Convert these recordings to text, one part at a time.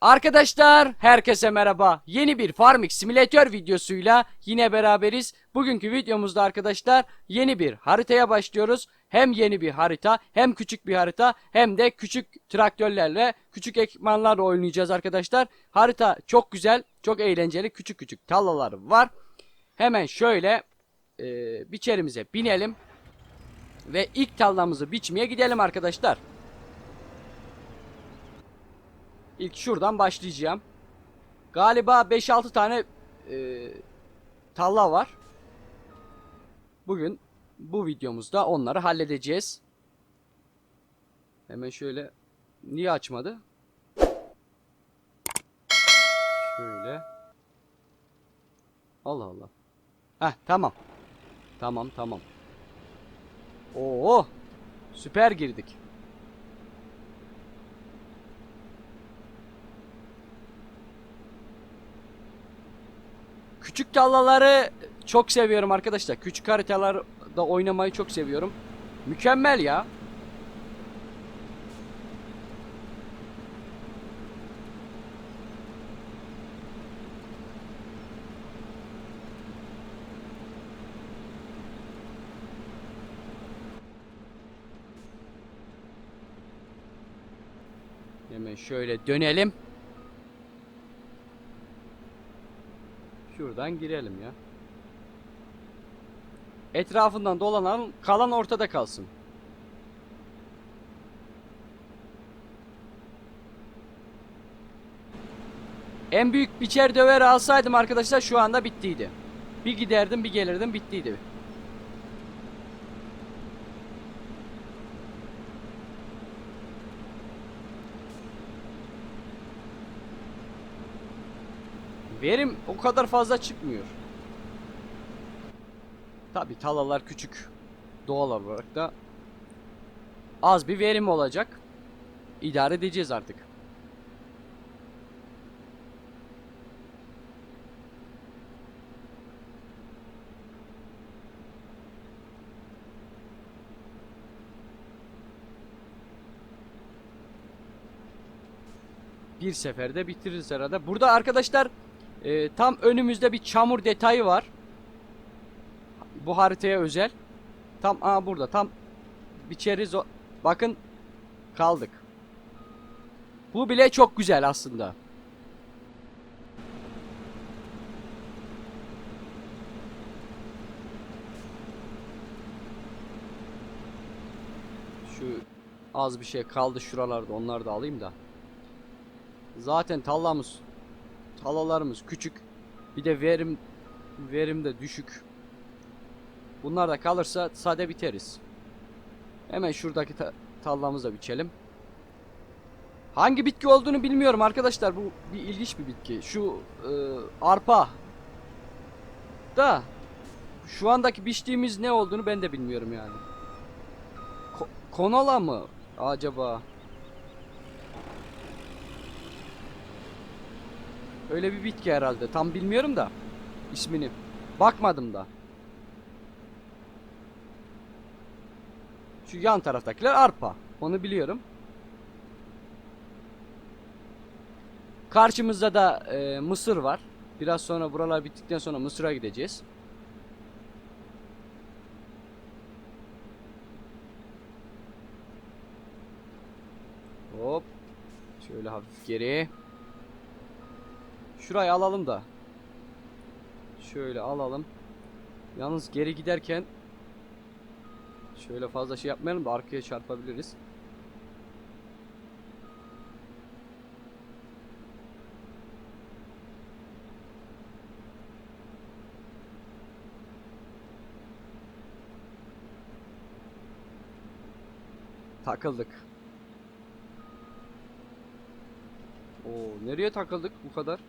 Arkadaşlar herkese merhaba. Yeni bir Farming Simulator videosuyla yine beraberiz. Bugünkü videomuzda arkadaşlar yeni bir haritaya başlıyoruz. Hem yeni bir harita hem küçük bir harita hem de küçük traktörlerle küçük ekipmanlarla oynayacağız arkadaşlar. Harita çok güzel çok eğlenceli küçük küçük tarlalar var. Hemen şöyle e, biçerimize binelim ve ilk tarlamızı biçmeye gidelim arkadaşlar. İlk şuradan başlayacağım. Galiba 5-6 tane e, talla var. Bugün bu videomuzda onları halledeceğiz. Hemen şöyle niye açmadı? Şöyle. Allah Allah. Heh tamam. Tamam tamam. Oo! Süper girdik. Küçük tallaları çok seviyorum arkadaşlar. Küçük haritalarda oynamayı çok seviyorum. Mükemmel ya. Hemen şöyle dönelim. Şuradan girelim ya. Etrafından dolanalım, kalan ortada kalsın. En büyük biçer döver alsaydım arkadaşlar şu anda bittiydi. Bir giderdim bir gelirdim bittiydi. Verim o kadar fazla çıkmıyor. Tabi talalar küçük. Doğal olarak da az bir verim olacak. İdare edeceğiz artık. Bir seferde bitiririz herhalde. Burada arkadaşlar e, tam önümüzde bir çamur detayı var. Bu haritaya özel. Tam aa burada tam biçeriz o. Bakın kaldık. Bu bile çok güzel aslında. Şu az bir şey kaldı şuralarda onları da alayım da. Zaten tallamız Talalarımız küçük. Bir de verim verim de düşük. Bunlar da kalırsa sade biteriz. Hemen şuradaki ta tallamızı biçelim. Hangi bitki olduğunu bilmiyorum arkadaşlar. Bu bir ilginç bir bitki. Şu e, arpa. Da şu andaki biçtiğimiz ne olduğunu ben de bilmiyorum yani. Ko konola mı acaba? Öyle bir bitki herhalde. Tam bilmiyorum da ismini. Bakmadım da. Şu yan taraftakiler arpa. Onu biliyorum. Karşımızda da e, mısır var. Biraz sonra buralar bittikten sonra mısıra gideceğiz. Hop. Şöyle hafif geri. Şurayı alalım da. Şöyle alalım. Yalnız geri giderken şöyle fazla şey yapmayalım da arkaya çarpabiliriz. Takıldık. Oo, nereye takıldık bu kadar?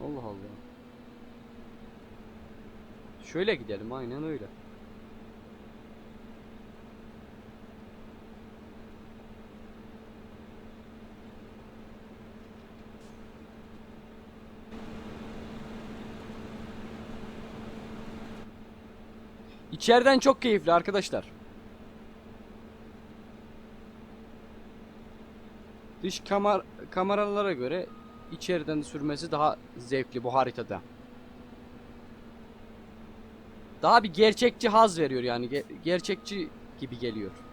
Allah Allah. Şöyle gidelim aynen öyle. İçeriden çok keyifli arkadaşlar. Dış kamera kameralara göre içeriden sürmesi daha zevkli bu haritada. Daha bir gerçekçi haz veriyor yani Ge- gerçekçi gibi geliyor.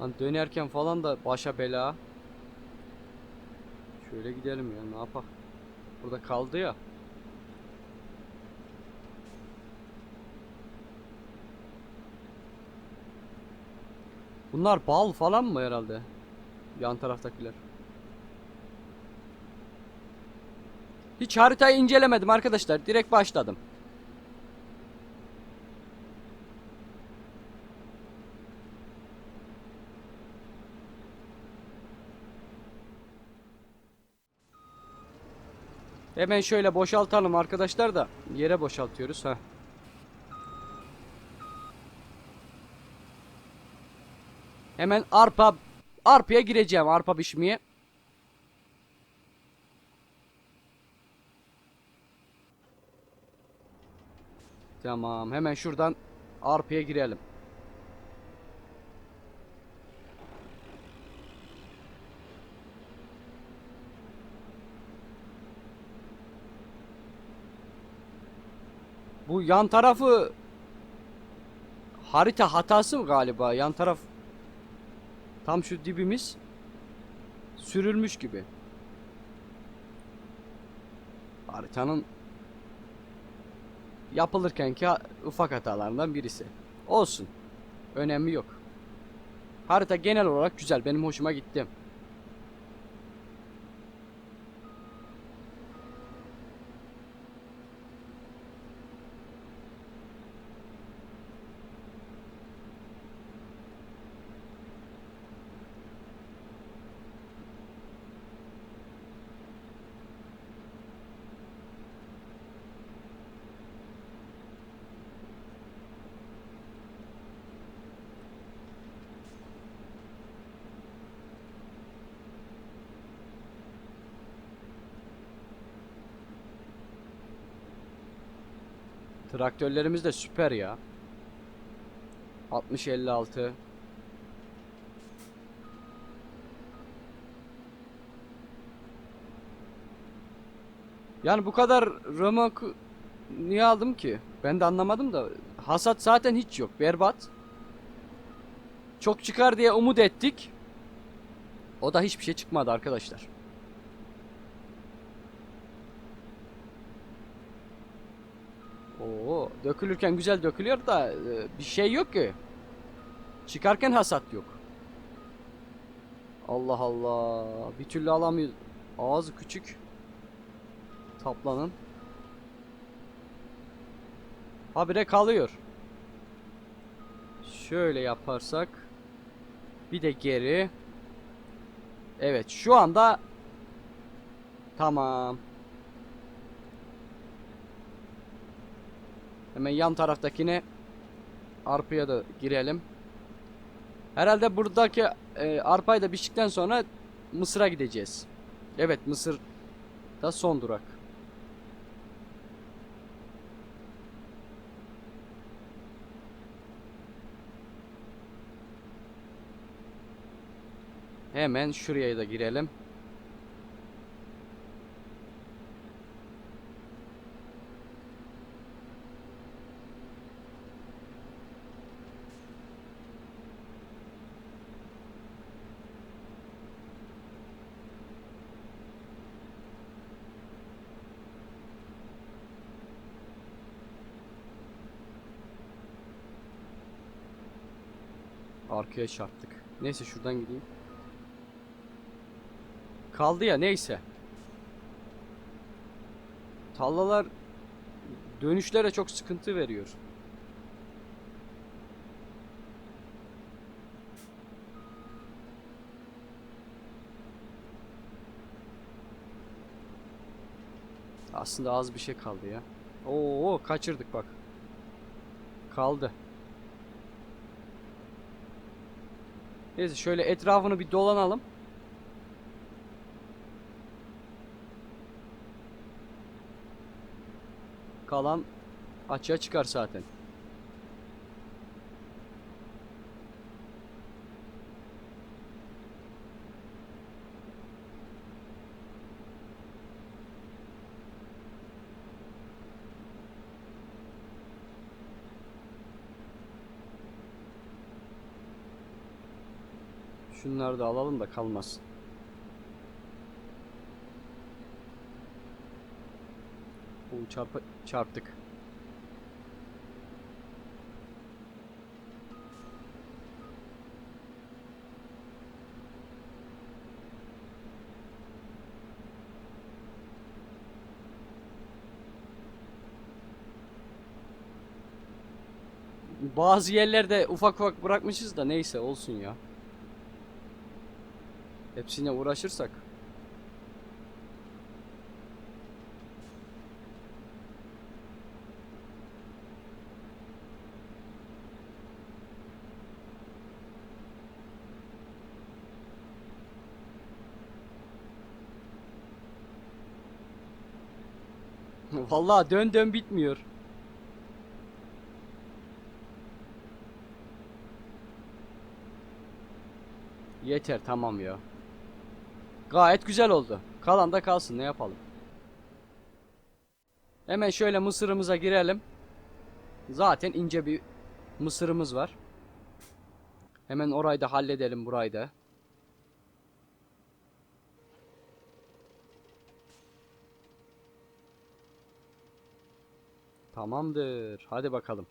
Lan dönerken falan da başa bela. Şöyle gidelim ya ne yapak. Burada kaldı ya. Bunlar bal falan mı herhalde? Yan taraftakiler. Hiç haritayı incelemedim arkadaşlar. Direkt başladım. Hemen şöyle boşaltalım arkadaşlar da yere boşaltıyoruz ha. Hemen arpa arpaya gireceğim arpa biçmeye. Tamam hemen şuradan arpaya girelim. Bu yan tarafı harita hatası mı galiba? Yan taraf tam şu dibimiz sürülmüş gibi. Haritanın yapılırkenki ufak hatalarından birisi. Olsun. Önemi yok. Harita genel olarak güzel. Benim hoşuma gitti. Traktörlerimiz de süper ya. 60 56 Yani bu kadar römork niye aldım ki? Ben de anlamadım da hasat zaten hiç yok. Berbat. Çok çıkar diye umut ettik. O da hiçbir şey çıkmadı arkadaşlar. Oo, dökülürken güzel dökülüyor da e, bir şey yok ki. Çıkarken hasat yok. Allah Allah. Bir türlü alamıyor. Ağzı küçük. Taplanın. Habire kalıyor. Şöyle yaparsak. Bir de geri. Evet şu anda tamam. Hemen yan taraftakine arpaya da girelim. Herhalde buradaki e, arpayı da biçtikten sonra Mısır'a gideceğiz. Evet Mısır da son durak. Hemen şuraya da girelim. Arkaya çarptık. Neyse şuradan gideyim. Kaldı ya neyse. Tallalar dönüşlere çok sıkıntı veriyor. Aslında az bir şey kaldı ya. Oo kaçırdık bak. Kaldı. Neyse şöyle etrafını bir dolanalım. Kalan açığa çıkar zaten. Şunları da alalım da kalmasın. Oo, çarpı, çarptık. Bazı yerlerde ufak ufak bırakmışız da neyse olsun ya. Hepsine uğraşırsak. Vallahi dön dön bitmiyor. Yeter tamam ya. Gayet güzel oldu. Kalan da kalsın ne yapalım. Hemen şöyle mısırımıza girelim. Zaten ince bir mısırımız var. Hemen orayı da halledelim burayı da. Tamamdır. Hadi bakalım.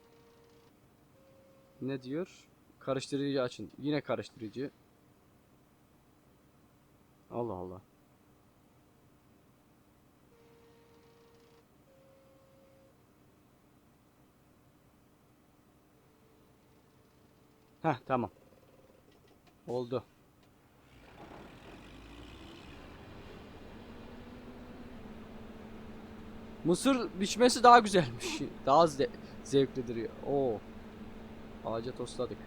Ne diyor? Karıştırıcı açın. Yine karıştırıcı. Allah Allah. Heh tamam. Oldu. Mısır biçmesi daha güzelmiş. Daha ze zevklidir. Oo. Ağaca tosladık.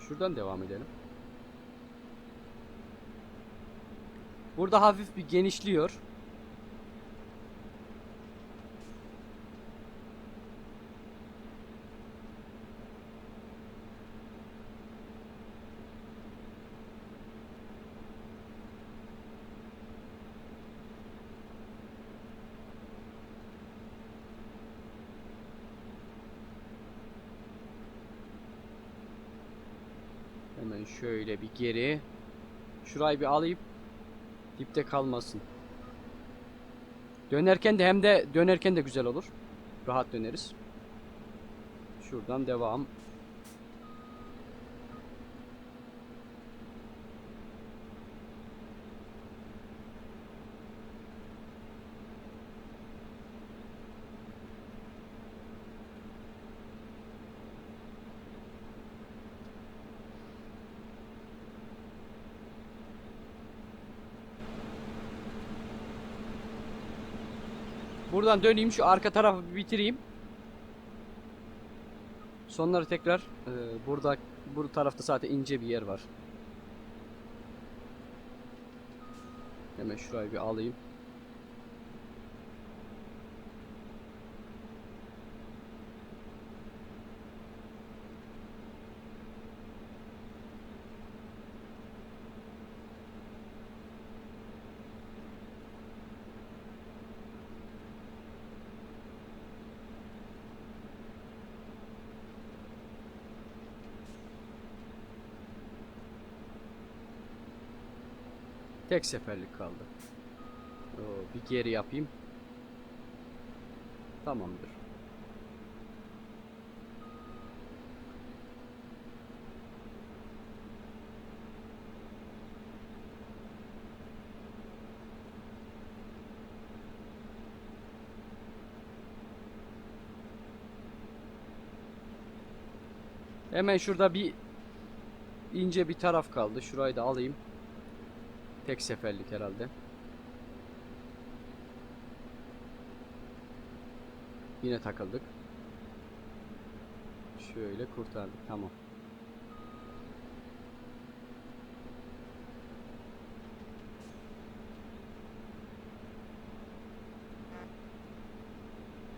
Şuradan devam edelim. Burada hafif bir genişliyor. Hemen şöyle bir geri. Şurayı bir alayım. Dipte kalmasın. Dönerken de hem de dönerken de güzel olur. Rahat döneriz. Şuradan devam. Buradan döneyim şu arka tarafı bitireyim. Sonları tekrar e, burada bu tarafta zaten ince bir yer var. Hemen şurayı bir alayım. Tek seferlik kaldı. Oo, bir geri yapayım. Tamamdır. Hemen şurada bir ince bir taraf kaldı. Şurayı da alayım. Tek seferlik herhalde. Yine takıldık. Şöyle kurtardık. Tamam.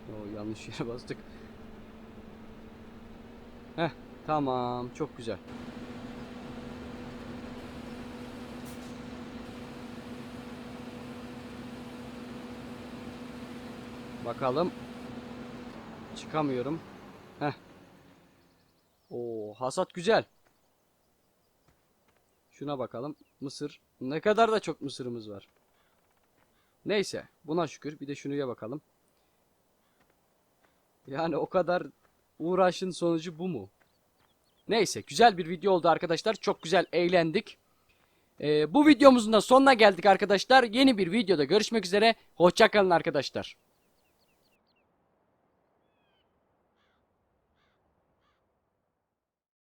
Oo, yanlış yere bastık. Heh, tamam. Çok güzel. Bakalım. Çıkamıyorum. Heh. Oo, hasat güzel. Şuna bakalım. Mısır. Ne kadar da çok mısırımız var. Neyse. Buna şükür. Bir de şunuya bakalım. Yani o kadar uğraşın sonucu bu mu? Neyse. Güzel bir video oldu arkadaşlar. Çok güzel eğlendik. Ee, bu videomuzun da sonuna geldik arkadaşlar. Yeni bir videoda görüşmek üzere. Hoşçakalın arkadaşlar.